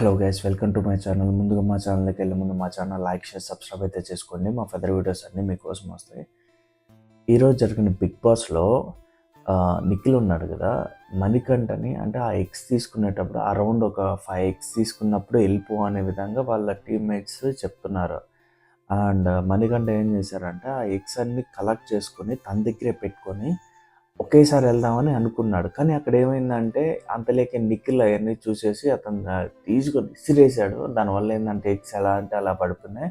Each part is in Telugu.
Hello guys welcome to my channel ముందుగా మా ఛానల్కి వెళ్ళే ముందు మా ఛానల్ లైక్ షేర్ సబ్స్క్రైబ్ అయితే చేసుకోండి. మా ఫెదర్ వీడియోస్ అన్నీ మీకోసం వస్తాయి. ఈరోజు జరిగిన బిగ్ బాస్లో నిఖిల్ ఉన్నాడు కదా మణికంఠని అంటే ఆ ఎగ్స్ తీసుకునేటప్పుడు అరౌండ్ ఒక ఫైవ్ ఎగ్స్ తీసుకున్నప్పుడు వెళ్ళిపో అనే విధంగా వాళ్ళ టీమ్మేట్స్ చెప్తున్నారు. అండ్ మణికంఠ ఏం చేశారంటే ఆ ఎగ్స్ అన్ని కలెక్ట్ చేసుకొని తన దగ్గరే పెట్టుకొని ఒకేసారి వెళ్దామని అనుకున్నాడు. కానీ అక్కడ ఏమైందంటే అంతలేక నిఖిల్ అవన్నీ చూసేసి అతను తీసుకొని విసిరేసాడు దానివల్ల ఏంటంటే ఎగ్స్ ఎలా అంటే అలా పడుతున్నాయి.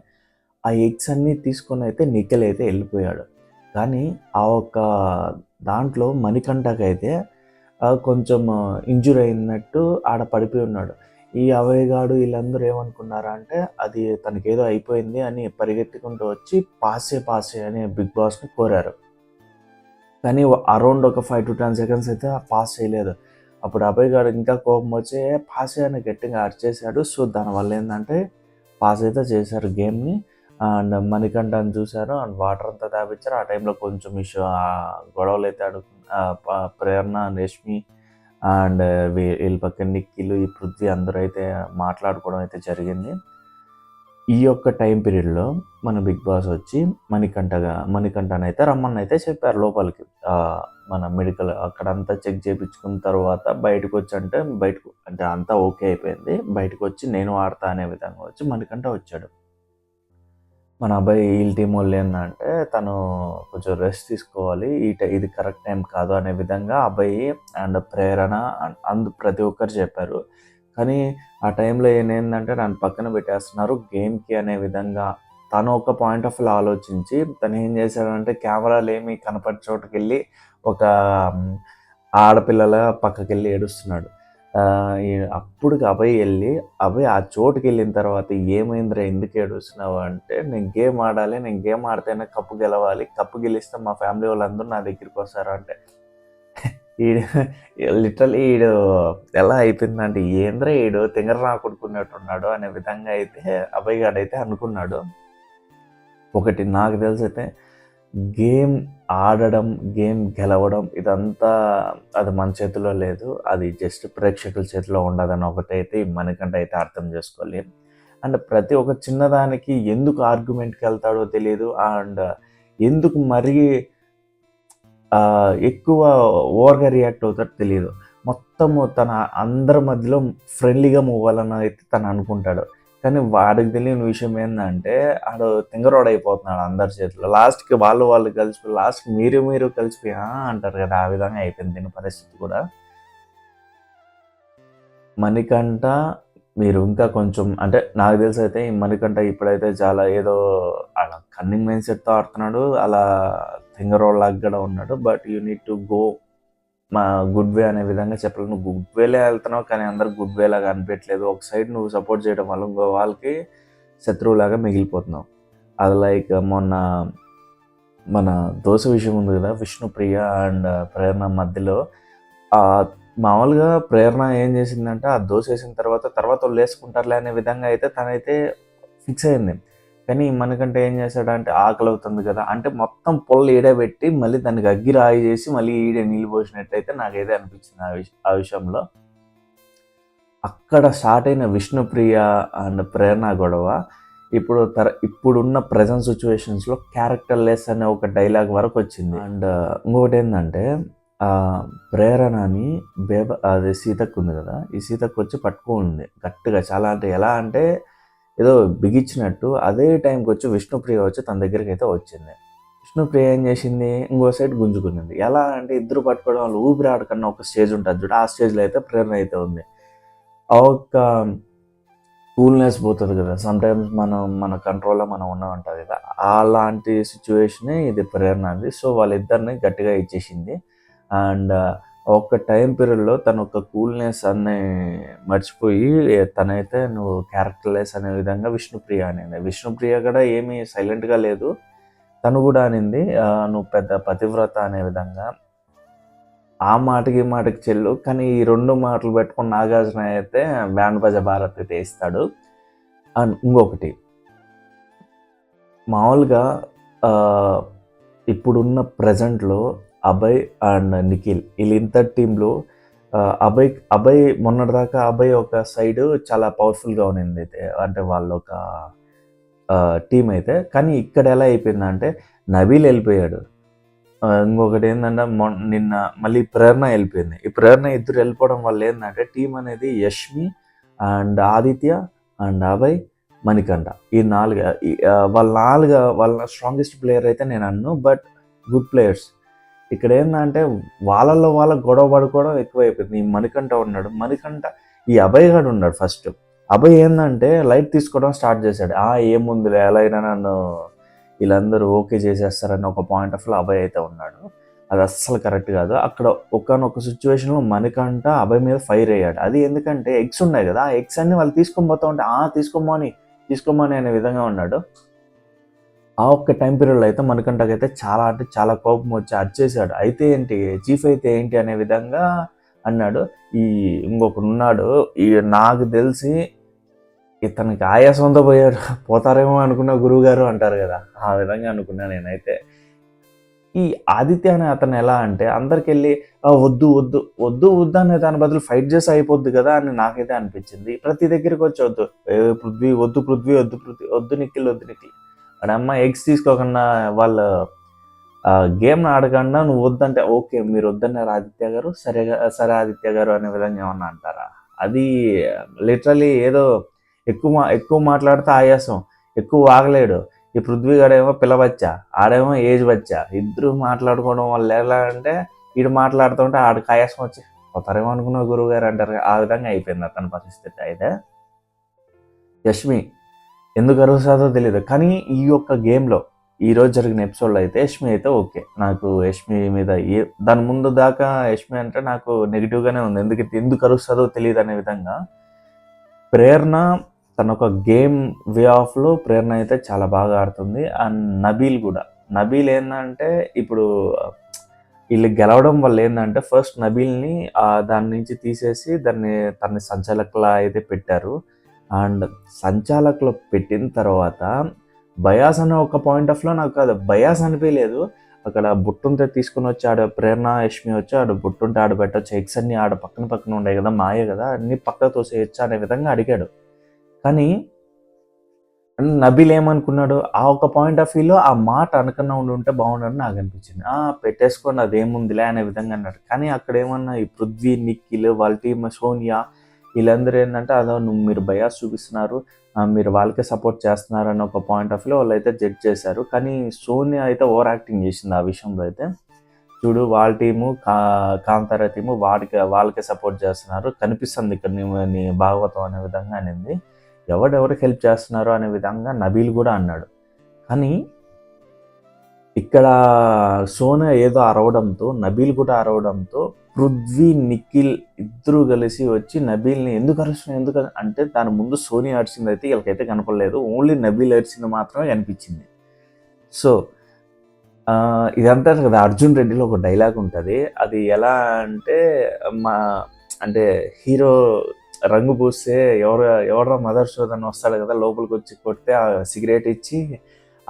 ఆ ఎగ్స్ అన్నీ తీసుకొని అయితే నిఖిల్ అయితే వెళ్ళిపోయాడు. కానీ ఆ ఒక్క దాంట్లో మణికంఠకైతే కొంచెం ఇంజురీ అయినట్టు ఆడ పడిపోయి ఉన్నాడు. ఈ అవయగాడు వీళ్ళందరూ ఏమనుకున్నారా అంటే అది తనకేదో అయిపోయింది అని పరిగెత్తుకుంటూ వచ్చి పాసే పాసే అని బిగ్ బాస్ని కోరారు. కానీ అరౌండ్ ఒక ఫైవ్ టు టెన్ సెకండ్స్ అయితే పాస్ చేయలేదు. అప్పుడు అభయ్ గారు ఇంకా కోపం వచ్చి పాస్ అయ్యాను గట్టిగా అరిచేశాడు. సో దానివల్ల ఏంటంటే పాస్ అయితే చేశారు గేమ్ని అండ్ మణికంఠని చూశారు. అండ్ వాటర్ అంతా తాపించారు ఆ టైంలో కొంచెం ఇష్యూ గొడవలు అయితే అడుగు ప్రేరణ రష్మి అండ్ వీళ్ళ పక్కన నిక్కిలు ఈ పృథ్వీ అందరూ అయితే మాట్లాడుకోవడం అయితే జరిగింది. ఈ యొక్క టైం పీరియడ్లో మన బిగ్ బాస్ వచ్చి మణికంఠగా మణికంఠని అయితే రమ్మని అయితే చెప్పారు లోపలికి. మన మెడికల్ అక్కడంతా చెక్ చేయించుకున్న తర్వాత బయటకు వచ్చి అంటే బయటకు అంటే అంతా ఓకే అయిపోయింది. బయటకు వచ్చి నేను ఆడతా అనే విధంగా వచ్చి మణికంఠ వచ్చాడు. మన అబ్బాయి వీళ్ళ టీం వాళ్ళు ఏంటంటే తను కొంచెం రెస్ట్ తీసుకోవాలి. ఈ ఇది కరెక్ట్ టైం కాదు అనే విధంగా అబ్బాయి అండ్ ప్రేరణ అండ్ అందు ప్రతి ఒక్కరు చెప్పారు. కానీ ఆ టైంలో ఏంటంటే నన్ను పక్కన పెట్టేస్తున్నారు గేమ్కి అనే విధంగా. తను ఒక పాయింట్ ఆఫ్ వ్యూ ఆలోచించి తను ఏం చేశాడంటే కెమెరాలు ఏమి కనపడి చోటుకి వెళ్ళి ఒక ఆడపిల్లల పక్కకి వెళ్ళి ఏడుస్తున్నాడు అప్పుడు అభయ్ వెళ్ళి అభయ్ ఆ చోటుకి వెళ్ళిన తర్వాత ఏమైందిరా ఎందుకు ఏడుస్తున్నావు? అంటే నేను గేమ్ ఆడాలి నేను గేమ్ ఆడితేనే కప్పు గెలవాలి కప్పు గెలిస్తే మా ఫ్యామిలీ వాళ్ళందరూ నా దగ్గరికి వస్తారు? అంటే ఈడు లిటల్ ఈడు ఎలా అయిపోయిందంటే ఏంద్రే ఈడు తింగర రాకొడుకున్నట్టున్నాడు అనే విధంగా అయితే అభయ్ గారు అయితే అనుకున్నాడు. ఒకటి నాకు తెలిసి అయితే గేమ్ ఆడడం గేమ్ గెలవడం ఇదంతా అది మన చేతిలో లేదు. అది జస్ట్ ప్రేక్షకుల చేతిలో ఉండదని ఒకటైతే మనకంటే అయితే అర్థం చేసుకోవాలి. అండ్ ప్రతి ఒక్క చిన్నదానికి ఎందుకు ఆర్గ్యుమెంట్కి వెళ్తాడో తెలియదు అండ్ ఎందుకు మరీ ఎక్కువ ఓవర్గా రియాక్ట్ అవుతాడో తెలియదు మొత్తము తన అందరి మధ్యలో ఫ్రెండ్లీగా మూవ్ అవ్వాలని అయితే తను అనుకుంటాడు. కానీ వాడికి తెలియని విషయం ఏంటంటే ఆడు తింగరోడు అయిపోతున్నాడు అందరి చేతిలో. లాస్ట్కి వాళ్ళు వాళ్ళు కలిసిపోయి లాస్ట్ మీరు మీరు కలిసిపోయి అంటారు కదా ఆ విధంగా అయిపోయింది దీని పరిస్థితి కూడా. మణికంట మీరు ఇంకా కొంచెం అంటే నాకు తెలిసి అయితే ఈ మణికంఠ ఇప్పుడైతే చాలా ఏదో అలా కన్నింగ్ మైండ్ సెట్తో ఆడుతున్నాడు. అలా తింగరోళ్ళగా కూడా ఉన్నాడు. But you need to go మా గుడ్ వే అనే విధంగా చెప్పలేదు నువ్వు గుడ్ వేలే వెళ్తున్నావు కానీ అందరు గుడ్ వే లాగా అనిపించలేదు ఒక సైడ్ నువ్వు సపోర్ట్ చేయడం వల్ల ఇంకో వాళ్ళకి శత్రువులాగా మిగిలిపోతున్నావు. అది లైక్ మొన్న మన దోశ విషయం ఉంది కదా విష్ణుప్రియ అండ్ ప్రేరణ మధ్యలో. మామూలుగా ప్రేరణ ఏం చేసిందంటే ఆ దోశ వేసిన తర్వాత తర్వాత వాళ్ళు వేసుకుంటారులే అనే విధంగా అయితే తనైతే ఫిక్స్ అయింది. కానీ మనకంటే ఏం చేశాడంటే ఆకలి అవుతుంది కదా. అంటే మొత్తం పొల్లు ఈడబెట్టి మళ్ళీ దానికి అగ్గి రాయి చేసి మళ్ళీ ఈడ నీళ్ళు పోసినట్టయితే నాకైతే అనిపించింది ఆ విష ఆ విషయంలో. అక్కడ స్టార్ట్ అయిన విష్ణుప్రియ అండ్ ప్రేరణ గొడవ ఇప్పుడు తర ఇప్పుడున్న ప్రజెంట్ సిచ్యువేషన్స్లో క్యారెక్టర్ లెస్ అనే ఒక డైలాగ్ వరకు వచ్చింది. అండ్ ఇంకొకటి ఏంటంటే ప్రేరణని బేబ అది సీతకు ఉంది కదా. ఈ సీతకు వచ్చి పట్టుకుంది గట్టిగా. చాలా అంటే ఎలా అంటే ఏదో బిగించినట్టు అదే టైంకి వచ్చి విష్ణుప్రియ వచ్చి తన దగ్గరికి అయితే వచ్చింది. విష్ణుప్రియ ఏం చేసింది? ఇంకో సైడ్ గుంజుకునింది. ఎలా అంటే ఇద్దరు పట్టుకోవడం వాళ్ళు ఊపిరి ఆడకన్నా ఒక స్టేజ్ ఉంటుంది చూడ ఆ స్టేజ్లో అయితే ప్రేరణ అయితే ఉంది. ఆ ఒక్క కూల్నెస్ పోతుంది కదా. సమ్టైమ్స్ మనం మన కంట్రోల్లో మనం ఉన్నాం ఉంటుంది కదా. అలాంటి సిచ్యువేషనే ఇది ప్రేరణ అది. సో వాళ్ళిద్దరిని గట్టిగా ఇచ్చేసింది. అండ్ ఒక్క టైం పీరియడ్లో తన ఒక కూల్నెస్ అన్ని మర్చిపోయి తనైతే నువ్వు క్యారెక్టర్లెస్ అనే విధంగా విష్ణుప్రియ అనేది. విష్ణుప్రియ కూడా ఏమీ సైలెంట్గా లేదు. తను కూడా అనింది నువ్వు పెద్ద పతివ్రత అనే విధంగా. ఆ మాటకి ఈ మాటకి చెల్లు. కానీ ఈ రెండు మాటలు పెట్టుకుని నాగార్జున అయితే బ్యాండ్ బజ భారత్ అయితే ఇస్తాడు అండ్ ఇంకొకటి మామూలుగా ఇప్పుడున్న ప్రజెంట్లో అభయ్ అండ్ నిఖిల్. వీళ్ళింత టీంలో అభయ్ అభయ్ అభయ్ మొన్నటిదాకా అభయ్ ఒక సైడ్ చాలా పవర్ఫుల్గా ఉన్నింది అయితే అంటే వాళ్ళు ఒక టీం అయితే. కానీ ఇక్కడ ఎలా అయిపోయిందంటే నబీల్ వెళ్ళిపోయాడు. ఇంకొకటి ఏంటంటే మొన్న నిన్న మళ్ళీ ప్రేరణ వెళ్ళిపోయింది. ఈ ప్రేరణ ఇద్దరు వెళ్ళిపోవడం వల్ల ఏంటంటే టీం అనేది యష్మి అండ్ ఆదిత్య అండ్ అభయ్ మణికంఠ. ఈ నాలుగు వాళ్ళ నాలుగు వాళ్ళ స్ట్రాంగెస్ట్ ప్లేయర్ అయితే నేను అన్ను బట్ గుడ్ ప్లేయర్స్. ఇక్కడ ఏంటంటే వాళ్ళల్లో వాళ్ళ గొడవ పడుకోవడం ఎక్కువైపోయింది. ఈ మణికంఠ ఉన్నాడు. మణికంఠ ఈ అభయ్ గడు ఉన్నాడు ఫస్ట్. అభయ్ ఏంటంటే లైట్ తీసుకోవడం స్టార్ట్ చేశాడు. ఆ ఏముందిలే ఎలా అయినా నన్ను వీళ్ళందరూ ఓకే చేసేస్తారని ఒక పాయింట్ ఆఫ్లో అభయ్ అయితే ఉన్నాడు. అది అస్సలు కరెక్ట్ కాదు. అక్కడ ఒకనొక సిచ్యువేషన్లో మణికంఠ అభయ్ మీద ఫైర్ అయ్యాడు. అది ఎందుకంటే ఎగ్స్ ఉన్నాయి కదా ఆ ఎగ్స్ అన్ని వాళ్ళు తీసుకొని పోతా ఉంటే ఆ తీసుకోమని తీసుకోమని అనే విధంగా ఉన్నాడు. ఆ ఒక్క టైం పీరియడ్లో అయితే మణికంఠకి అయితే చాలా అంటే చాలా కోపం వచ్చి అరిచేసాడు అయితే ఏంటి చీఫ్ అయితే ఏంటి అనే విధంగా అన్నాడు. ఈ ఇంకొకడు ఉన్నాడు ఈ నాకు తెలిసి ఇతనికి ఆయాసంతో పోయారు పోతారేమో అనుకున్న గురువుగారు అంటారు కదా ఆ విధంగా అనుకున్నా నేనైతే. ఈ ఆదిత్య అనే అతను ఎలా అంటే అందరికి వెళ్ళి వద్దు వద్దు వద్దు వద్దు అనే దాని బదులు ఫైట్ చేసి అయిపోద్ది కదా అని నాకైతే అనిపించింది. ప్రతి దగ్గరికి వచ్చి వద్దు పృథ్వీ వద్దు పృథ్వీ వద్దు పృథ్వీ వద్దు నిఖిల్ వద్దు నిఖిల్ వాడి అమ్మ ఎగ్స్ తీసుకోకుండా వాళ్ళ గేమ్ ఆడకుండా నువ్వు వద్దంటే ఓకే మీరు వద్దన్నారు ఆదిత్య గారు సరేగా సరే ఆదిత్య గారు అనే విధంగా ఏమన్నా అంటారా? అది లిటరలీ ఏదో ఎక్కువ మా- ఎక్కువ మాట్లాడితే ఆయాసం ఎక్కువ వాగలేడు ఈ పృథ్వీ గాడేమో ఆడేమో ఏజ్ వచ్చా ఇద్దరు మాట్లాడుకోవడం వల్ల ఎలా అంటే వీడు మాట్లాడుతుంటే ఆడికి ఆయాసం వచ్చి పోతారేమో అనుకున్న గురువు గారు అంటారు. ఆ విధంగా అయిపోయింది అతని పరిస్థితి అయితే. యష్మి ఎందుకు అరుస్తుందో తెలియదు కానీ ఈ యొక్క గేమ్లో ఈ రోజు జరిగిన ఎపిసోడ్లో అయితే యష్మి అయితే ఓకే. నాకు యష్మి మీద ఏ దాని ముందు దాకా యష్మి అంటే నాకు నెగిటివ్గానే ఉంది. ఎందుకంటే ఎందుకు అరుస్తుందో తెలియదు అనే విధంగా ప్రేరణ తన ఒక గేమ్ వే ఆఫ్లో ప్రేరణ అయితే చాలా బాగా ఆడుతుంది. అండ్ నబీల్ కూడా. నబీల్ ఏంటంటే ఇప్పుడు వీళ్ళు గెలవడం వల్ల ఏంటంటే ఫస్ట్ నబీల్ని దాని నుంచి తీసేసి దాన్ని తన సంచాలకులా అయితే పెట్టారు. అండ్ సంచాలకులు పెట్టిన తర్వాత బయాస్ అనే ఒక పాయింట్ ఆఫ్లో నాకు అది బయాస్ అనిపించలేదు. అక్కడ బుట్టుంటే తీసుకుని వచ్చి ఆడ ప్రేరణ యష్మి వచ్చి ఆడ బుట్టుంటే ఆడ పెట్టొచ్చు. ఎగ్స్ అన్ని ఆడ పక్కన పక్కన ఉండే కదా మాయే కదా అన్ని పక్క తోసేయచ్చు అనే విధంగా అడిగాడు. కానీ నబీల్ ఏమనుకున్నాడు? ఆ ఒక పాయింట్ ఆఫ్ వ్యూలో ఆ మాట అనకుండా ఉండి ఉంటే బాగుండని నాకు అనిపించింది. ఆ పెట్టేసుకోండి అదేముందిలే అనే విధంగా అన్నాడు. కానీ అక్కడ ఏమన్నా ఈ పృథ్వీ నిఖిల్ వాళ్ళ టీమ్ సోనియా వీళ్ళందరూ ఏంటంటే అదో నువ్వు మీరు బయాస్ చూపిస్తున్నారు మీరు వాళ్ళకే సపోర్ట్ చేస్తున్నారు అని ఒక పాయింట్ ఆఫ్ వ్యూలో వాళ్ళు అయితే జడ్జ్ చేశారు. కానీ సోనియా అయితే ఓవర్ యాక్టింగ్ చేసింది ఆ విషయంలో అయితే. చూడు వాళ్ళ టీము కా కాంతార టీము వాడికి వాళ్ళకే సపోర్ట్ చేస్తున్నారు. కనిపిస్తుంది ఇక్కడ నీ నీ భాగవతం అనే విధంగా అనింది. ఎవడెవరికి హెల్ప్ చేస్తున్నారు అనే విధంగా నబీల్ కూడా అన్నాడు. కానీ ఇక్కడ సోనా ఏదో అరవడంతో నబీల్ కూడా అరవడంతో పృథ్వీ నిఖిల్ ఇద్దరు కలిసి వచ్చి నబీల్ని ఎందుకు అరుస్తున్నాయి ఎందుకు అంటే దాని ముందు సోనీ అరిచింది అయితే వీళ్ళకైతే కనపడలేదు. ఓన్లీ నబీల్ అరిచింది మాత్రమే కనిపించింది. సో ఆ, ఇదంతా కదా అర్జున్ రెడ్డిలో ఒక డైలాగ్ ఉంటుంది. అది ఎలా అంటే మా అంటే హీరో రంగు పూస్తే ఎవరు ఎవరో మదర్ సోదన్ వస్తాడు కదా లోపలికి వచ్చి కొడితే ఆ సిగరెట్ ఇచ్చి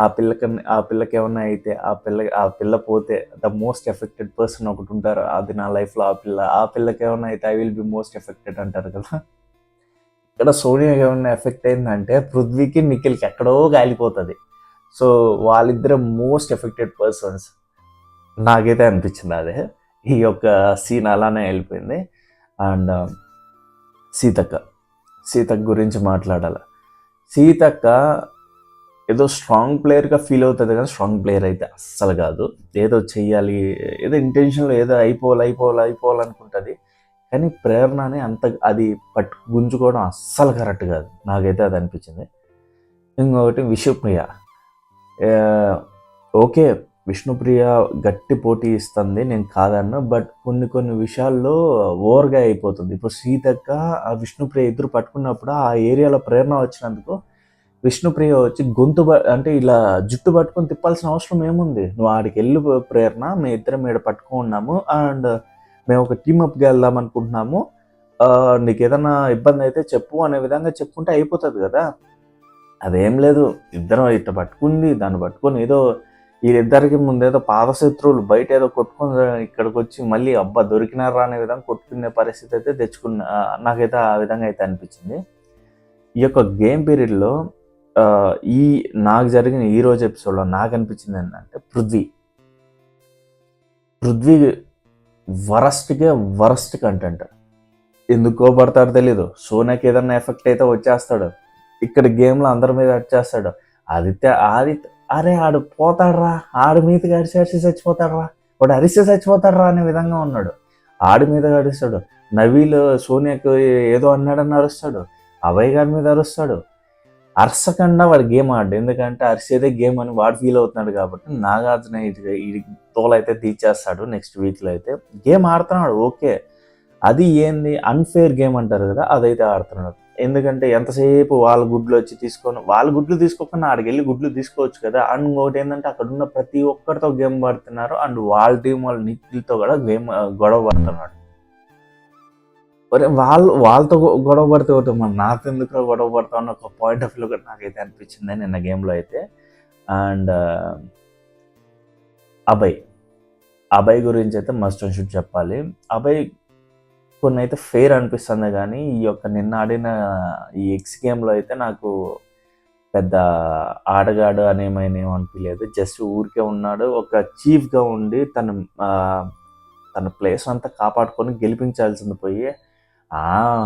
ఆ పిల్లకి ఆ పిల్లకి ఏమన్నా అయితే ఆ పిల్ల ఆ పిల్ల పోతే ద మోస్ట్ ఎఫెక్టెడ్ పర్సన్ ఒకటి ఉంటారు. అది నా లైఫ్లో ఆ పిల్ల. ఆ పిల్లకి ఏమన్నా అయితే I will be most affected అంటారు కదా. ఇక్కడ సోనియా ఏమన్నా ఎఫెక్ట్ అయిందంటే పృథ్వీకి నిఖిల్కి ఎక్కడో గాలిపోతుంది. సో వాళ్ళిద్దరు మోస్ట్ ఎఫెక్టెడ్ పర్సన్స్. నాకైతే అనిపించింది అదే. ఈ యొక్క సీన్ అలానే వెళ్ళిపోయింది. And um, Seethakka. సీతక్క గురించి మాట్లాడాలి. సీతక్క ఏదో స్ట్రాంగ్ ప్లేయర్గా ఫీల్ అవుతుంది కానీ స్ట్రాంగ్ ప్లేయర్ అయితే అస్సలు కాదు. ఏదో చెయ్యాలి ఏదో ఇంటెన్షన్లో ఏదో అయిపోవాలి అయిపోవాలి అయిపోవాలనుకుంటుంది కానీ ప్రేరణని అంత అది పట్టు గుంజుకోవడం అస్సలు కరెక్ట్ కాదు. నాకైతే అది అనిపించింది. ఇంకొకటి విష్ణుప్రియ. ఓకే విష్ణుప్రియ గట్టి పోటీ ఇస్తుంది నేను కాదన్నా బట్ కొన్ని కొన్ని విషయాల్లో ఓవర్గా అయిపోతుంది. ఇప్పుడు సీతక్క ఆ విష్ణుప్రియ ఇద్దరు పట్టుకున్నప్పుడు ఆ ఏరియాలో ప్రేరణ వచ్చినందుకు విష్ణుప్రియ వచ్చి గొంతు ప- అంటే ఇలా జుట్టు పట్టుకొని తిప్పాల్సిన అవసరం ఏముంది? నువ్వు ఆడికి వెళ్ళి ప్రేరణ మేము ఇద్దరం ఇక్కడ పట్టుకున్నాము అండ్ మేము ఒక టీమప్గా వెళ్దాం అనుకుంటున్నాము. నీకు ఏదైనా ఇబ్బంది అయితే చెప్పు అనే విధంగా చెప్పుకుంటే అయిపోతుంది కదా? అదేం లేదు. ఇద్దరం ఇట్ట పట్టుకుంది దాన్ని పట్టుకొని ఏదో వీళ్ళిద్దరికి ముందేదో పాదశత్రువులు బయట ఏదో కొట్టుకొని ఇక్కడికి వచ్చి మళ్ళీ అబ్బా దొరికినారా అనే విధంగా కొట్టుకునే పరిస్థితి అయితే తెచ్చుకున్న నాకైతే ఆ విధంగా అయితే అనిపించింది. ఈ యొక్క గేమ్ పీరియడ్లో ఈ నాకు జరిగిన ఈ రోజు ఎపిసోడ్లో నాకు అనిపించింది ఏంటంటే పృథ్వీ. పృథ్వీ వరస్ట్గా వరస్ట్ కంటెంట్. ఎందుకు కోపడతాడో తెలీదు. సోనాకి ఏదన్నా ఎఫెక్ట్ అయితే వచ్చేస్తాడు. ఇక్కడ గేమ్లో అందరి మీద వచ్చేస్తాడు ఆదిత్య ఆదిత్య అరే ఆడు పోతాడ్రా. ఆడి మీద అరిసి అరిసి చచ్చిపోతాడ్రా. వాడు అరిసి చచ్చిపోతాడ్రా అనే విధంగా ఉన్నాడు. ఆడి మీద అరుస్తాడు. నవీల్ సోనియాకు ఏదో అన్నాడని అరుస్తాడు. అభయ్ గారి మీద అరుస్తాడు. అరసకుండా వాడు గేమ్ ఆడు ఎందుకంటే అరిసేదే గేమ్ అని వాడు ఫీల్ అవుతున్నాడు కాబట్టి నాగార్జున ఇది తోలైతే తీర్చేస్తాడు నెక్స్ట్ వీక్లో అయితే. గేమ్ ఆడుతున్నాడు ఓకే. అది ఏంది? అన్ఫేర్ గేమ్ అంటారు కదా అదైతే ఆడుతున్నాడు. ఎందుకంటే ఎంతసేపు వాళ్ళ గుడ్లు వచ్చి తీసుకొని వాళ్ళ గుడ్లు తీసుకోకుండా ఆడికెళ్ళి గుడ్లు తీసుకోవచ్చు కదా. అండ్ ఇంకోటి ఏంటంటే అక్కడ ఉన్న ప్రతి ఒక్కరితో గేమ్ పడుతున్నారు అండ్ వాళ్ళ టీం వాళ్ళ నిఖిల్తో కూడా గేమ్ గొడవ పడుతున్నాడు. వాళ్ళు వాళ్ళతో గొడవ పడితే ఒకటి మరి నాతో ఎందుకు గొడవ పడతా ఉన్న ఒక పాయింట్ ఆఫ్ వ్యూ నాకైతే అనిపించింది నిన్న గేమ్లో అయితే. And uh, Abhay. అభయ్ గురించి అయితే మస్ట్ అండ్ షుడ్ చెప్పాలి. అభయ్ కొన్ని అయితే ఫెయిర్ అనిపిస్తుంది కానీ ఈ యొక్క నిన్న ఆడిన ఈ ఎక్స్ గేమ్లో అయితే నాకు పెద్ద ఆడగాడు అనేమైన అనిపించలేదు జస్ట్ ఊరికే ఉన్నాడు. ఒక చీఫ్గా ఉండి తన తన ప్లేస్ అంతా కాపాడుకొని గెలిపించాల్సింది పోయి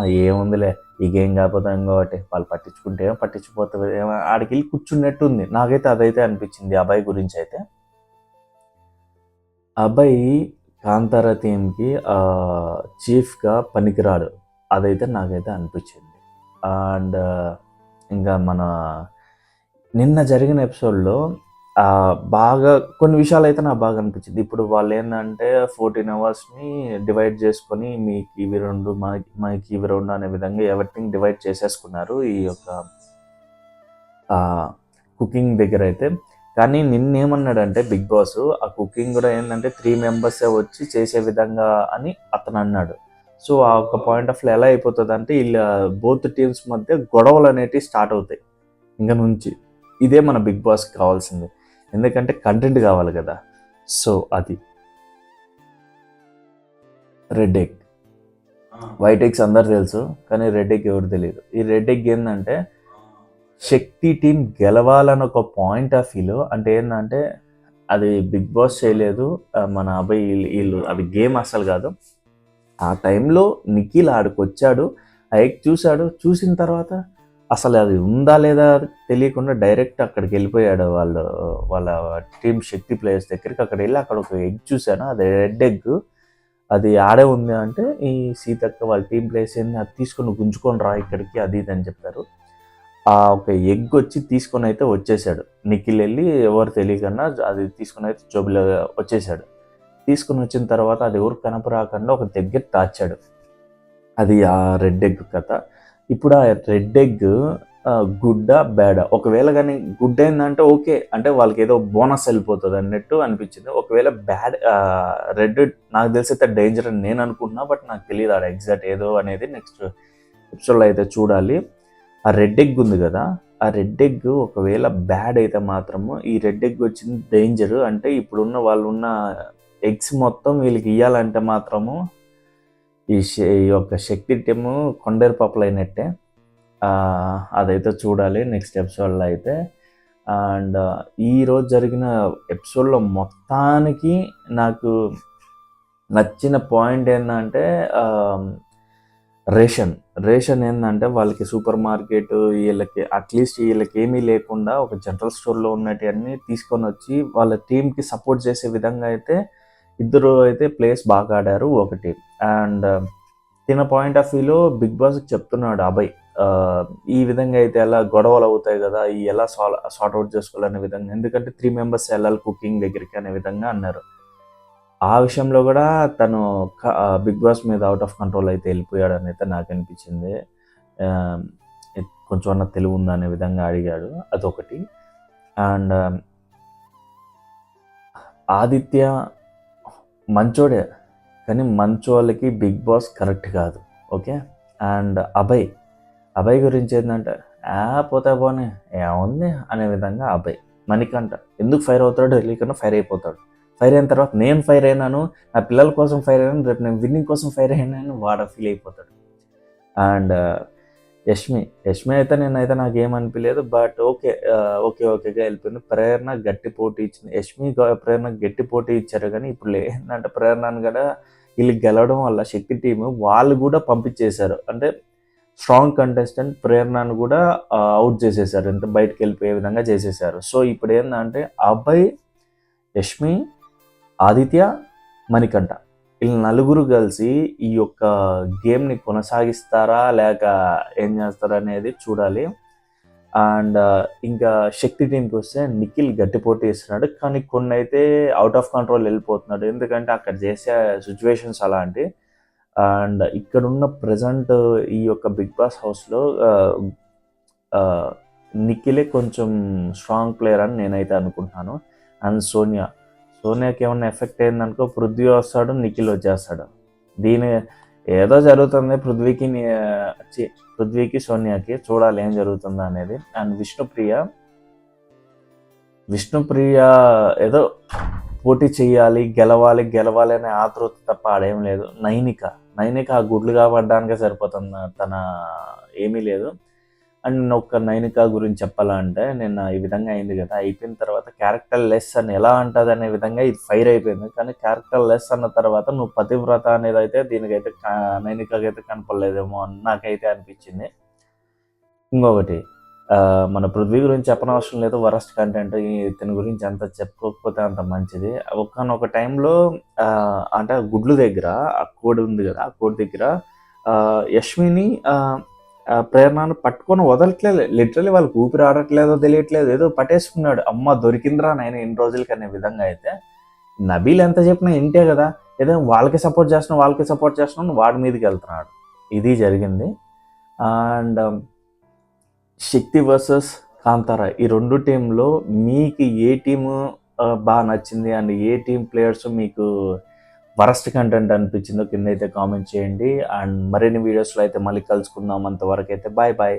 ఏముందిలే ఇంకేం కాకపోతే ఇంకోటి. వాళ్ళు పట్టించుకుంటే ఏమో పట్టించుకుపోతుంది ఏమో ఆడికి వెళ్ళి కూర్చున్నట్టుంది. నాకైతే అదైతే అనిపించింది అబ్బాయి గురించి అయితే. అబ్బాయి కాంతార థీమ్కి చీఫ్గా పనికిరాడు. అదైతే నాకైతే అనిపించింది. అండ్ ఇంకా మన నిన్న జరిగిన ఎపిసోడ్లో బాగా కొన్ని విషయాలు అయితే నాకు బాగా అనిపించింది. ఇప్పుడు వాళ్ళు ఏంటంటే ఫోర్టీన్ అవర్స్ని డివైడ్ చేసుకొని మీకు ఇవి రెండు మా మాకు ఇవి రెండు అనే విధంగా ఎవరిథింగ్ డివైడ్ చేసేసుకున్నారు ఈ యొక్క కుకింగ్ దగ్గర అయితే కానీ నిన్నేమన్నాడంటే బిగ్ బాస్ ఆ కుకింగ్ కూడా ఏంటంటే త్రీ మెంబర్సే వచ్చి చేసే విధంగా అని అతను అన్నాడు సో ఆ ఒక పాయింట్ ఆఫ్ ఎలా అయిపోతుంది అంటే వీళ్ళ బోత్ టీమ్స్ మధ్య గొడవలు అనేటివి స్టార్ట్ అవుతాయి. ఇంకా నుంచి. ఇదే మన బిగ్ బాస్కి కావాల్సింది. ఎందుకంటే కంటెంట్ కావాలి కదా. సో అది. రెడ్ ఎగ్ వైట్ ఎగ్స్ అందరు తెలుసు కానీ రెడ్ ఎగ్ ఎవరు తెలియదు. ఈ రెడ్ ఎగ్ ఏంటంటే శక్తి టీం గెలవాలని ఒక పాయింట్ ఆఫ్ వ్యూలో అంటే ఏంటంటే అది బిగ్ బాస్ చేయలేదు మన అబ్బాయి వీళ్ళు- వీళ్ళు అది గేమ్ అసలు కాదు. ఆ టైంలో నిఖిల్ ఆడికి వచ్చాడు ఆ ఎగ్ చూశాడు చూసిన తర్వాత అసలు అది ఉందా లేదా తెలియకుండా డైరెక్ట్ అక్కడికి వెళ్ళిపోయాడు వాళ్ళు వాళ్ళ టీం శక్తి ప్లేయర్స్ దగ్గరికి. అక్కడ వెళ్ళి అక్కడ ఒక ఎగ్ చూశాను. అది రెడ్ ఎగ్. అది ఆడే ఉంది అంటే ఈ సీతక్క వాళ్ళ టీం ప్లేయర్స్ ఏంది అది తీసుకొని గుంజుకొని రా ఇక్కడికి అది ఇది అని చెప్పారు. ఆ ఒక ఎగ్ వచ్చి తీసుకొని అయితే వచ్చేసాడు. నిఖిల్ వెళ్ళి ఎవరు తెలియకుండా అది తీసుకొని అయితే జోబులో వచ్చేసాడు. తీసుకొని వచ్చిన తర్వాత అది ఎవరు కనపరాకుండా ఒక దగ్గర దాచాడు. అది ఆ రెడ్ ఎగ్ కథ. ఇప్పుడు ఆ రెడ్ ఎగ్ గుడ్డ బ్యాడ్? ఒకవేళ కానీ గుడ్ అయిందంటే ఓకే. అంటే వాళ్ళకి ఏదో బోనస్ వెళ్ళిపోతుంది అన్నట్టు అనిపించింది. ఒకవేళ బ్యాడ్ రెడ్ నాకు తెలిసి అయితే డేంజర్ అని నేను అనుకుంటున్నా బట్ నాకు తెలియదు ఆడ ఎగ్జాక్ట్ ఏదో అనేది నెక్స్ట్ ఎపిసోడ్లో అయితే చూడాలి. ఆ రెడ్ ఎగ్ ఉంది కదా ఆ రెడ్ ఎగ్ ఒకవేళ బ్యాడ్ అయితే మాత్రము ఈ రెడ్ ఎగ్ వచ్చింది డేంజర్. అంటే ఇప్పుడున్న వాళ్ళు ఉన్న ఎగ్స్ మొత్తం వీళ్ళకి ఇవ్వాలంటే మాత్రము ఈ శ- ఈ యొక్క శక్తి టీము కొండేరు పప్పులు అయినట్టే అదైతే చూడాలి నెక్స్ట్ ఎపిసోడ్లో అయితే. అండ్ ఈరోజు జరిగిన ఎపిసోడ్లో మొత్తానికి నాకు నచ్చిన పాయింట్ ఏంటంటే రేషన్. రేషన్ ఏంటంటే వాళ్ళకి సూపర్ మార్కెట్ వీళ్ళకి అట్లీస్ట్ వీళ్ళకి ఏమీ లేకుండా ఒక జనరల్ స్టోర్లో ఉన్నటివన్నీ తీసుకొని వచ్చి వాళ్ళ టీంకి సపోర్ట్ చేసే విధంగా అయితే ఇద్దరు అయితే ప్లేస్ బాగా ఆడారు ఒకటి. అండ్ um, తిన పాయింట్ ఆఫ్ వ్యూలో బిగ్ బాస్ చెప్తున్నాడు అభయ్. ఈ విధంగా అయితే ఎలా గొడవలు అవుతాయి కదా ఈ ఎలా సాల్వ్ సార్ట్ అవుట్ చేసుకోవాలనే విధంగా ఎందుకంటే త్రీ మెంబర్స్ వెళ్ళాలి కుకింగ్ దగ్గరికి అనే విధంగా అన్నారు. ఆ విషయంలో కూడా తను బిగ్ బాస్ మీద అవుట్ ఆఫ్ కంట్రోల్ అయితే వెళ్ళిపోయాడు అని అయితే నాకు అనిపించింది. కొంచెం అన్న తెలివి ఉందా అనే విధంగా అడిగాడు అదొకటి. అండ్ um, ఆదిత్య మంచోడే కానీ మంచోళ్ళకి బిగ్ బాస్ కరెక్ట్ కాదు ఓకే? అండ్ అభయ్ అభయ్ గురించి ఏంటంటే ఆ పోతే పోనీ ఏముంది? అనే విధంగా అభయ్ మణికంఠ ఎందుకు ఫైర్ అవుతాడో తెలియకుండా ఫైర్ అయిపోతాడు. ఫైర్ అయిన తర్వాత నేను ఫైర్ అయినాను నా పిల్లల కోసం ఫైర్ అయినాను రేపు నేను విన్నింగ్ కోసం ఫైర్ అయినాను వాడు ఫీల్ అయిపోతాడు. అండ్ యష్మి యష్మి అయితే నేనైతే నాకు ఏమనిపించలేదు బట్ ఓకే ఓకే ఓకేగా వెళ్ళిపోయింది. ప్రేరణ గట్టి పోటీ ఇచ్చింది. యష్మి గ- ప్రేరణ గట్టి పోటీ ఇచ్చారు కానీ ఇప్పుడు ఏంటంటే ప్రేరణను కూడా వీళ్ళు గెలవడం వల్ల శక్తి టీం వాళ్ళు కూడా పంపించేశారు. అంటే స్ట్రాంగ్ కంటెస్టెంట్ ప్రేరణను కూడా అవుట్ చేసేసారు ఎంత బయటకు వెళ్ళిపోయే విధంగా చేసేసారు సో ఇప్పుడు ఏంటంటే అబ్బాయి యష్మి ఆదిత్య మణికంఠ. వీళ్ళు నలుగురు కలిసి ఈ యొక్క గేమ్ని కొనసాగిస్తారా లేక ఏం చేస్తారా అనేది చూడాలి. అండ్ ఇంకా శక్తి టీంకి వస్తే నిఖిల్ గట్టి పోటీ ఇస్తున్నాడు కానీ కొన్ని అయితే అవుట్ ఆఫ్ కంట్రోల్ వెళ్ళిపోతున్నాడు. ఎందుకంటే అక్కడ చేసే సిచ్యువేషన్స్ అలాంటి. అండ్ ఇక్కడున్న ప్రజెంట్ ఈ యొక్క బిగ్ బాస్ హౌస్లో నిఖిలే కొంచెం స్ట్రాంగ్ ప్లేయర్ అని నేనైతే అనుకుంటున్నాను. అండ్ సోనియా. సోనియాకి ఏమైనా ఎఫెక్ట్ అయిందనుకో పృథ్వీ వస్తాడు నిఖిల్ వచ్చేస్తాడు. దీని ఏదో జరుగుతుంది పృథ్వీకి పృథ్వీకి సోనియాకి చూడాలి ఏం జరుగుతుందో అనేది. అండ్ విష్ణుప్రియ విష్ణుప్రియ ఏదో పోటీ చేయాలి గెలవాలి గెలవాలి అనే ఆతృత తప్ప ఆడేం లేదు. నైనిక నైనిక ఆ గుడ్లు పడ్డానికే సరిపోతుంది. తన ఏమీ లేదు. అండ్ ఒక నైనిక గురించి చెప్పాలంటే నిన్న ఈ విధంగా అయింది కదా అయిపోయిన తర్వాత క్యారెక్టర్ లెస్ అని ఎలా అంటది అనే విధంగా ఇది ఫైర్ అయిపోయింది. కానీ క్యారెక్టర్ లెస్ అన్న తర్వాత నువ్వు పతివ్రత అనేది అయితే దీనికైతే కా- నైనికకైతే కనపడలేదేమో అని నాకైతే అనిపించింది. ఇంకొకటి మన పృథ్వీ గురించి చెప్పనవసరం లేదు వరస్ట్ కంటెంట్ ఇతని గురించి అంత చెప్పుకోకపోతే అంత మంచిది. ఒకనొక టైంలో అంటే గుడ్లు దగ్గర ఆ కోడి ఉంది కదా ఆ కోడి దగ్గర యష్మిని ప్రేరణను పట్టుకొని వదలట్లేదు. లిటరలీ వాళ్ళకి ఊపిరి ఆడట్లేదో తెలియట్లేదు. ఏదో పట్టేసుకున్నాడు. అమ్మ దొరికిందిరా నేను ఎన్ని రోజులకి అనే విధంగా అయితే నబీల్ ఎంత చెప్పినా ఇంటే కదా. ఏదో వాళ్ళకి సపోర్ట్ చేస్తున్నావు వాళ్ళకి సపోర్ట్ చేస్తున్నావు వాడి మీదకి వెళ్తున్నాడు. ఇది జరిగింది. And um, Shakti versus Kantara ఈ రెండు టీంలో మీకు ఏ టీము uh, బాగా నచ్చింది? అండ్ ఏ టీం ప్లేయర్స్ మీకు వరస్ట్ కంటెంట్ అనిపించిందో కింద అయితే కామెంట్ చేయండి. అండ్ మరిన్ని వీడియోస్లో అయితే మళ్ళీ కలుసుకుందాం. అంతవరకు అయితే బాయ్ బాయ్.